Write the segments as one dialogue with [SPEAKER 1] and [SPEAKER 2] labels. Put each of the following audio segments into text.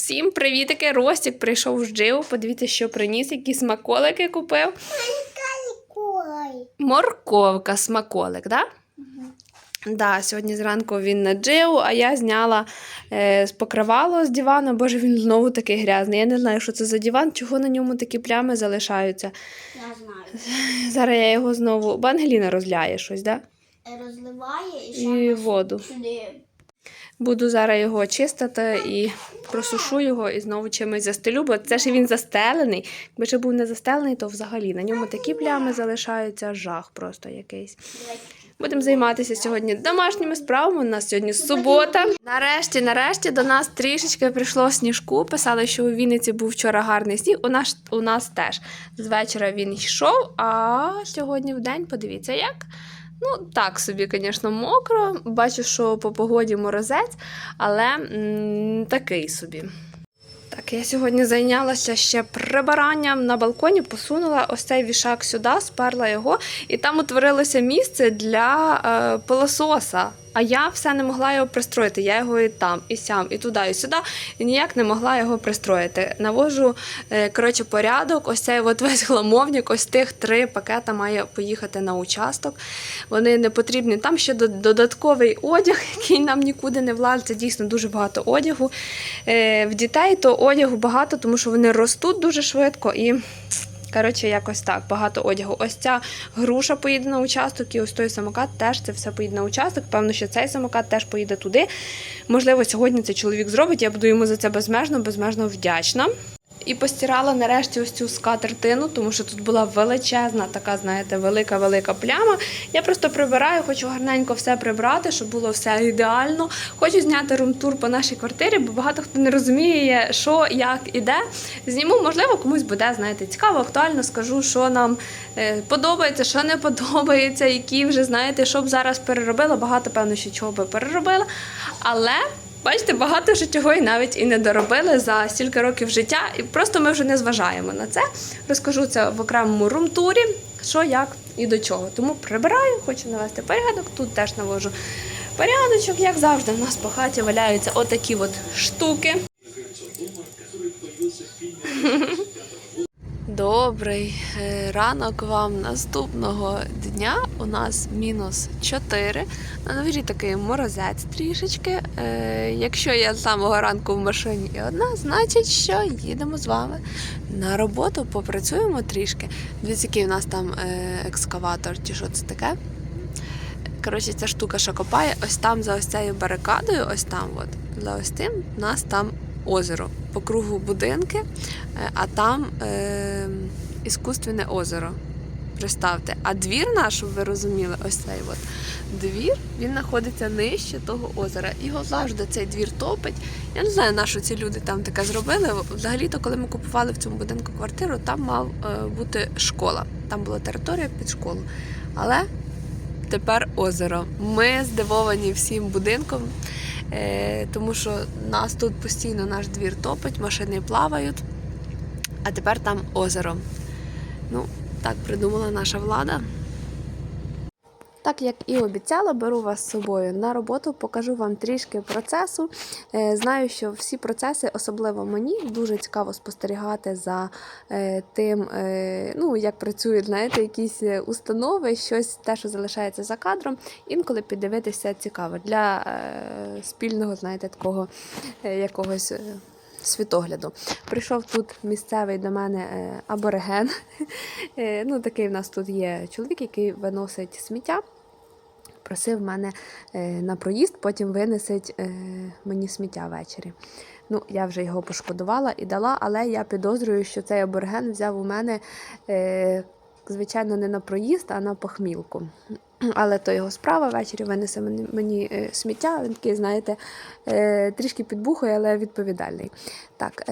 [SPEAKER 1] Всім привітики! Ростік прийшов з дживу. Подивіться, що приніс, які смаколики купив. Морковка, смаколик, да? Да, сьогодні зранку він на дживу, а я зняла е, з покривало з дивану. Боже, він знову такий грязний. Я не знаю, що це за диван, чого на ньому такі плями залишаються.
[SPEAKER 2] Я знаю.
[SPEAKER 1] Зараз я його знову. Бо Ангеліна розляє щось, да?
[SPEAKER 2] Розливає і ще
[SPEAKER 1] І воду.
[SPEAKER 2] сюди.
[SPEAKER 1] Буду зараз його чистити і просушу його і знову чимось застелю, бо це ж він застелений. Якби ще був не застелений, то взагалі на ньому такі плями залишаються, жах просто якийсь. Будемо займатися сьогодні домашніми справами. У нас сьогодні субота. Нарешті, нарешті до нас трішечки прийшло сніжку. Писали, що у Вінниці був вчора гарний сніг. У нас у нас теж з вечора він йшов. А сьогодні в день, подивіться, як. Ну, так собі, звісно, мокро. Бачу, що по погоді морозець, але м, такий собі. Так, я сьогодні зайнялася ще прибиранням на балконі, посунула ось цей вішак сюди, сперла його, і там утворилося місце для е, пилососа. А я все не могла його пристроїти. Я його і там, і сям, і туди, і сюди, і ніяк не могла його пристроїти. Навожу е, коротше, порядок, ось цей от весь гламовник, ось тих три пакета має поїхати на участок. Вони не потрібні. Там ще додатковий одяг, який нам нікуди не влазить. Це дійсно дуже багато одягу. Е, в дітей то одягу багато, тому що вони ростуть дуже швидко і. Коротше, якось так, багато одягу. Ось ця груша поїде на участок, і ось той самокат теж це все поїде на участок. Певно, що цей самокат теж поїде туди. Можливо, сьогодні це чоловік зробить. Я буду йому за це безмежно, безмежно вдячна. І постирала нарешті ось цю скатертину, тому що тут була величезна, така, знаєте, велика-велика пляма. Я просто прибираю, хочу гарненько все прибрати, щоб було все ідеально. Хочу зняти румтур по нашій квартирі, бо багато хто не розуміє, що, як і де. Зніму, можливо, комусь буде, знаєте, цікаво, актуально скажу, що нам е, подобається, що не подобається, які вже, знаєте, що б зараз переробила. Багато, певно, що чого би переробила. Але. Бачите, багато життєвої навіть і не доробили за стільки років життя, і просто ми вже не зважаємо на це. Розкажу це в окремому румтурі, що, як і до чого. Тому прибираю, хочу навести порядок. Тут теж навожу порядочок, як завжди. У нас по хаті валяються отакі от штуки. Добрий е, ранок вам наступного дня. У нас мінус 4. На дворі такий морозець трішечки. Е, якщо я з самого ранку в машині і одна, значить, що їдемо з вами на роботу, попрацюємо трішки. Дивіться, який у нас там е, екскаватор, чи що це таке. Коротше, ця штука, що копає, ось там за ось цією барикадою, ось там, от, за ось тим, у нас там озеро. По кругу будинки, е, а там е, іскусственне озеро. Представте. А двір наш, щоб ви розуміли, ось цей от двір, він знаходиться нижче того озера. Його завжди цей двір топить. Я не знаю, на що ці люди там таке зробили. Взагалі-то, коли ми купували в цьому будинку квартиру, там мав е, бути школа. Там була територія під школу. Але тепер озеро. Ми здивовані всім будинком, тому що нас тут постійно наш двір топить, машини плавають, а тепер там озеро. Ну, так придумала наша влада. Так як і обіцяла, беру вас з собою на роботу, покажу вам трішки процесу. Е, Знаю, що всі процеси, особливо мені, дуже цікаво спостерігати за е, тим, е, ну як працюють, знаєте, якісь установи, щось те, що залишається за кадром. Інколи піддивитися цікаво для спільного, знаєте, такого якогось. Світогляду. Прийшов тут місцевий до мене абориген. Ну, такий в нас тут є чоловік, який виносить сміття. Просив мене е, на проїзд, потім винесить е, мені сміття ввечері. Ну, я вже його пошкодувала і дала, але я підозрюю, що цей абориген взяв у мене, е, звичайно, не на проїзд, а на похмілку. Але то його справа ввечері винесе мені, сміття. Він такий, знаєте, трішки підбухує, але відповідальний. Так,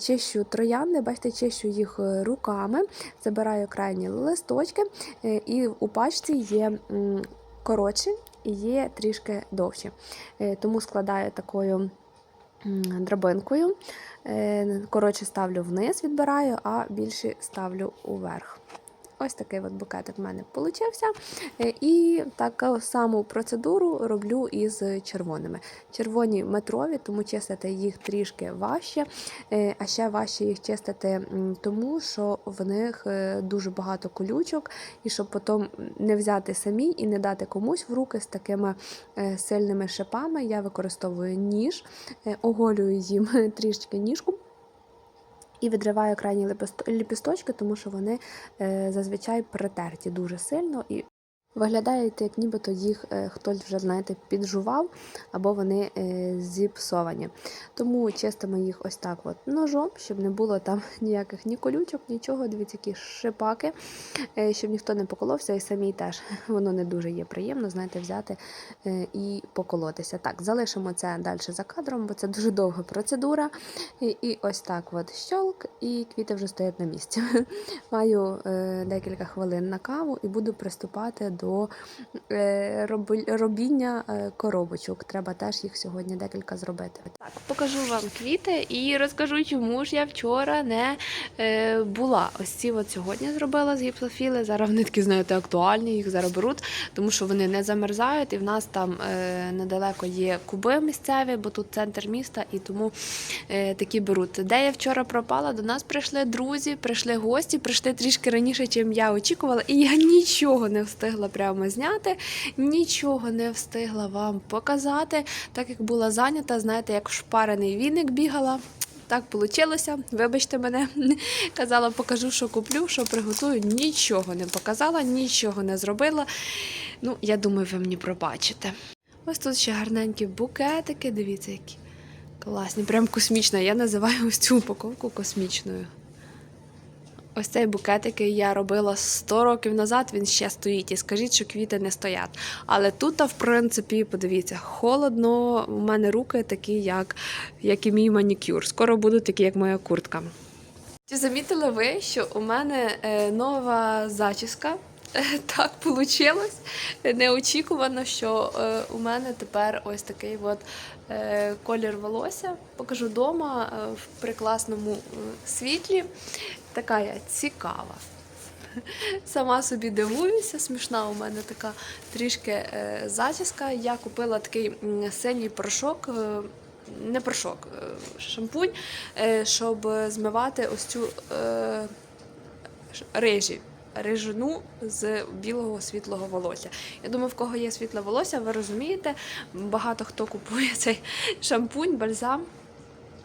[SPEAKER 1] чищу троянди, бачите, чищу їх руками, забираю крайні листочки, і у пачці є коротші і є трішки довші. Е, Тому складаю такою драбинкою. Е, Коротше ставлю вниз, відбираю, а більші ставлю уверх. Ось такий от букетик в мене получився. Е, І таку саму процедуру роблю із червоними. Червоні метрові, тому чистити їх трішки важче, Е, а ще важче їх чистити, тому що в них е, дуже багато колючок, і щоб потім не взяти самі і не дати комусь в руки з такими сильними шипами, я використовую ніж, оголюю їм трішки ніжку. І відриваю крайні ліпісточки, тому що вони е, зазвичай притерті дуже сильно і виглядають, як нібито їх е, хтось вже, знаєте, піджував, або вони е, зіпсовані. Тому чистимо їх ось так от ножом, щоб не було там ніяких ні колючок, нічого. Дивіться, які шипаки, е, щоб ніхто не поколовся, і самій теж воно не дуже є приємно, знаєте, взяти і поколотися. Так, залишимо це далі за кадром, бо це дуже довга процедура. І, і ось так от щолк, і квіти вже стоять на місці. Маю декілька хвилин на каву і буду приступати до е, робіння е, коробочок. Треба теж їх сьогодні декілька зробити. Так, покажу вам квіти і розкажу, чому ж я вчора не е, була. Ось ці от сьогодні зробила з гіпсофіли. Зараз вони такі, знаєте, актуальні, їх зараз беруть, тому що вони не замерзають, і в нас там недалеко є куби місцеві, бо тут центр міста, і тому такі беруть. Де я вчора пропала, до нас прийшли друзі, прийшли гості, прийшли трішки раніше, чим я очікувала, і я нічого не встигла прямо зняти, нічого не встигла вам показати, так як була зайнята, знаєте, як шпарений віник бігала. Так вийшло. Вибачте мене. Казала, покажу, що куплю, що приготую. Нічого не показала, нічого не зробила. Ну, я думаю, ви мені пробачите. Ось тут ще гарненькі букетики. Дивіться, які класні. Прям космічна. Я називаю ось цю упаковку космічною. Ось цей букет, який я робила 100 років назад, він ще стоїть. І скажіть, що квіти не стоять. Але тут, в принципі, подивіться, холодно. У мене руки такі, як, як і мій манікюр. Скоро будуть такі, як моя куртка. Чи замітили ви, що у мене е, нова зачіска? Так вийшло. Неочікувано, що е, у мене тепер ось такий от е, колір волосся. Покажу вдома е, в прекрасному світлі. Така я цікава. Сама собі дивуюся, смішна у мене така трішки зачіска. Я купила такий синій порошок. Не порошок, шампунь, щоб змивати ось цю е, рижі, рижину з білого світлого волосся. Я думаю, в кого є світле волосся, ви розумієте, багато хто купує цей шампунь, бальзам.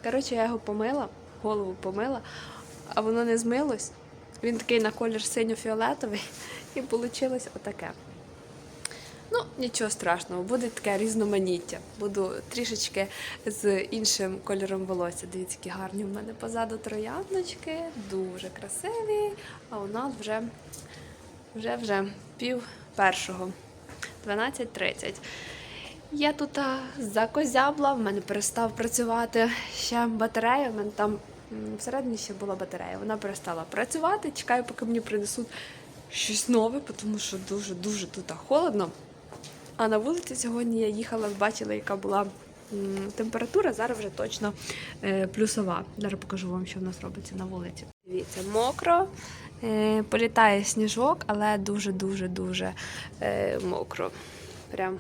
[SPEAKER 1] Коротше, я його помила, голову помила, а воно не змилось. Він такий на колір синьо-фіолетовий, і вийшло отаке. Ну, нічого страшного, буде таке різноманіття. Буду трішечки з іншим кольором волосся. Дивіться, які гарні в мене позаду трояндочки, дуже красиві. А у нас вже, вже, вже пів першого, 12.30. Я тут закозябла, в мене перестав працювати ще батарея. В мене там всередині ще була батарея. Вона перестала працювати. Чекаю, поки мені принесуть щось нове, тому що дуже-дуже тут холодно. А на вулиці сьогодні я їхала, бачила, яка була температура. Зараз вже точно е, плюсова. Зараз покажу вам, що в нас робиться на вулиці. Дивіться, мокро, е, політає сніжок, але дуже-дуже дуже е, мокро. Прям.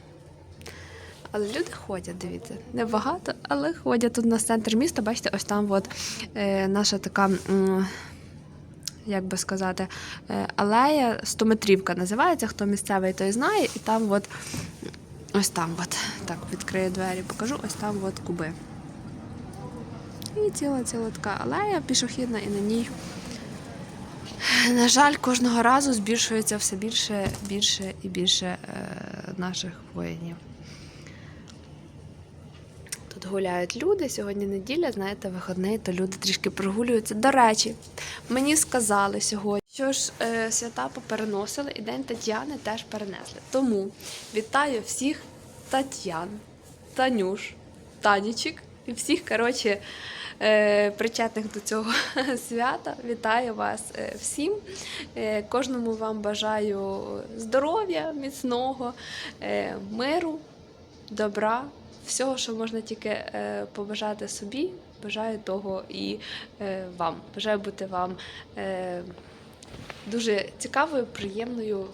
[SPEAKER 1] Але люди ходять, дивіться, небагато, але ходять тут на центр міста. Бачите, ось там от, е, наша така. Як би сказати, е, алея стометрівка називається. Хто місцевий, той знає. І там от ось там от, так, відкрию двері, покажу, ось там от куби. І ціла ціла така алея пішохідна, і на ній, на жаль, кожного разу збільшується все більше, більше і більше е, наших воїнів. Тут гуляють люди. Сьогодні неділя, знаєте, вихідний, то люди трішки прогулюються. До речі, мені сказали сьогодні, що ж е, свята попереносили і День Тетяни теж перенесли. Тому вітаю всіх Тетян, Танюш, Танічик і всіх, коротше, е, причетних до цього свята. Вітаю вас е, всім. Е, Кожному вам бажаю здоров'я, міцного, е, миру, добра, всього, що можна тільки е, побажати собі. Бажаю того і е, вам. Бажаю бути вам е, дуже цікавою, приємною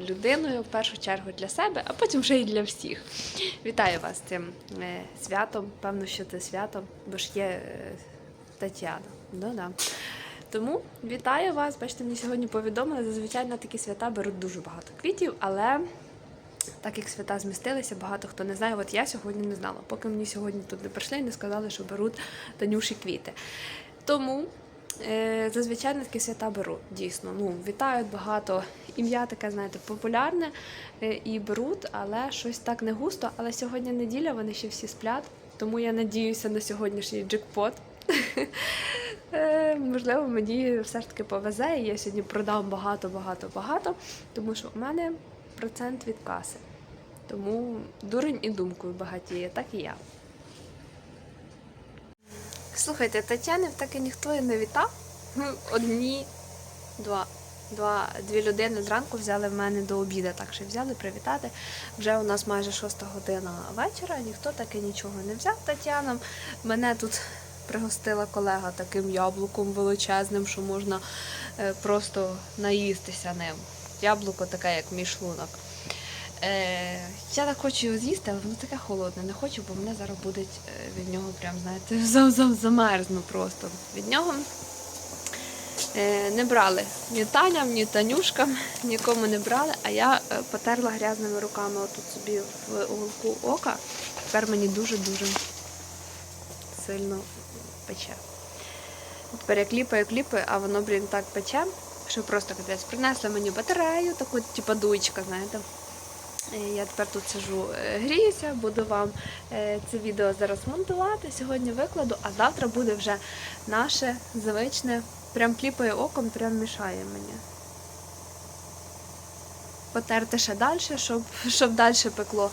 [SPEAKER 1] людиною, в першу чергу для себе, а потім вже і для всіх. Вітаю вас з цим святом. Певно, що це свято, бо ж є Тетяна. Ну, да. Тому вітаю вас. Бачите, мені сьогодні повідомили. Зазвичай на такі свята беруть дуже багато квітів, але так як свята змістилися, багато хто не знає. От я сьогодні не знала. Поки мені сьогодні тут не прийшли і не сказали, що беруть Танюші квіти. Тому е, зазвичай на такі свята беруть. Дійсно. Ну, вітають багато. Ім'я таке, знаєте, популярне е, і беруть, але щось так не густо. Але сьогодні неділя, вони ще всі сплять. Тому я надіюся на сьогоднішній джекпот. Е, Можливо, мені все ж таки повезе, і я сьогодні продам багато, багато, багато, тому що у мене процент від каси. Тому дурень і думкою багатіє, так і я. Слухайте, Тетяни так і ніхто і не вітав. Ну, Одні, два. Два, дві людини зранку взяли в мене до обіду, так що взяли привітати. Вже у нас майже шоста година вечора, ніхто таки нічого не взяв Тетянам. Мене тут пригостила колега таким яблуком величезним, що можна е, просто наїстися ним. Яблуко таке, як мій шлунок. Е, я так хочу його з'їсти, але воно таке холодне. Не хочу, бо мене зараз буде від нього прям, знаєте, зам- зам- замерзну просто від нього. Е, не брали ні Таням, ні Танюшкам, нікому не брали, а я е, потерла грязними руками отут собі в уголку ока. Тепер мені дуже-дуже сильно пече. Тепер я кліпаю, кліпаю, а воно, блін, так пече, що просто капець. Принесли мені батарею, таку, типу дуйчка, знаєте. Е, Я тепер тут сижу, е, гріюся, буду вам е, це відео зараз монтувати. Сьогодні викладу, а завтра буде вже наше звичне. Прям кліпає оком, прям мішає мені. Потерти ще далі, щоб, щоб далі пекло.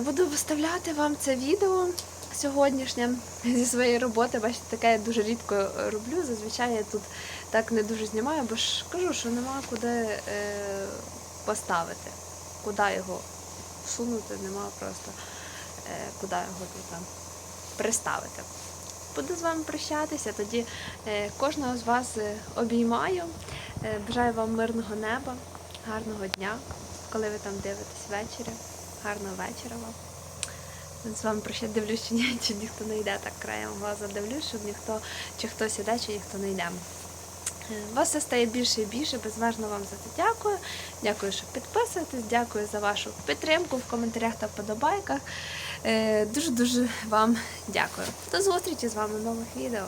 [SPEAKER 1] Буду виставляти вам це відео сьогоднішнє зі своєї роботи. Бачите, таке я дуже рідко роблю. Зазвичай я тут так не дуже знімаю, бо ж кажу, що нема куди е, поставити, куди його всунути, нема просто е, куди його тут приставити. Буду з вами прощатися. Тоді е, кожного з вас е, обіймаю. Е, бажаю вам мирного неба, гарного дня, коли ви там дивитесь ввечері. Гарного вечора вам. З вами прощати дивлюсь, чи, ні, чи ніхто не йде так краєм глаза дивлюсь, щоб ніхто, чи хтось іде, чи ніхто не йде. Е, Вас все стає більше і більше. Безмежно вам за це дякую. Дякую, що підписуєтесь. Дякую за вашу підтримку в коментарях та вподобайках. Е, Дуже-дуже вам дякую. До зустрічі з вами в нових відео.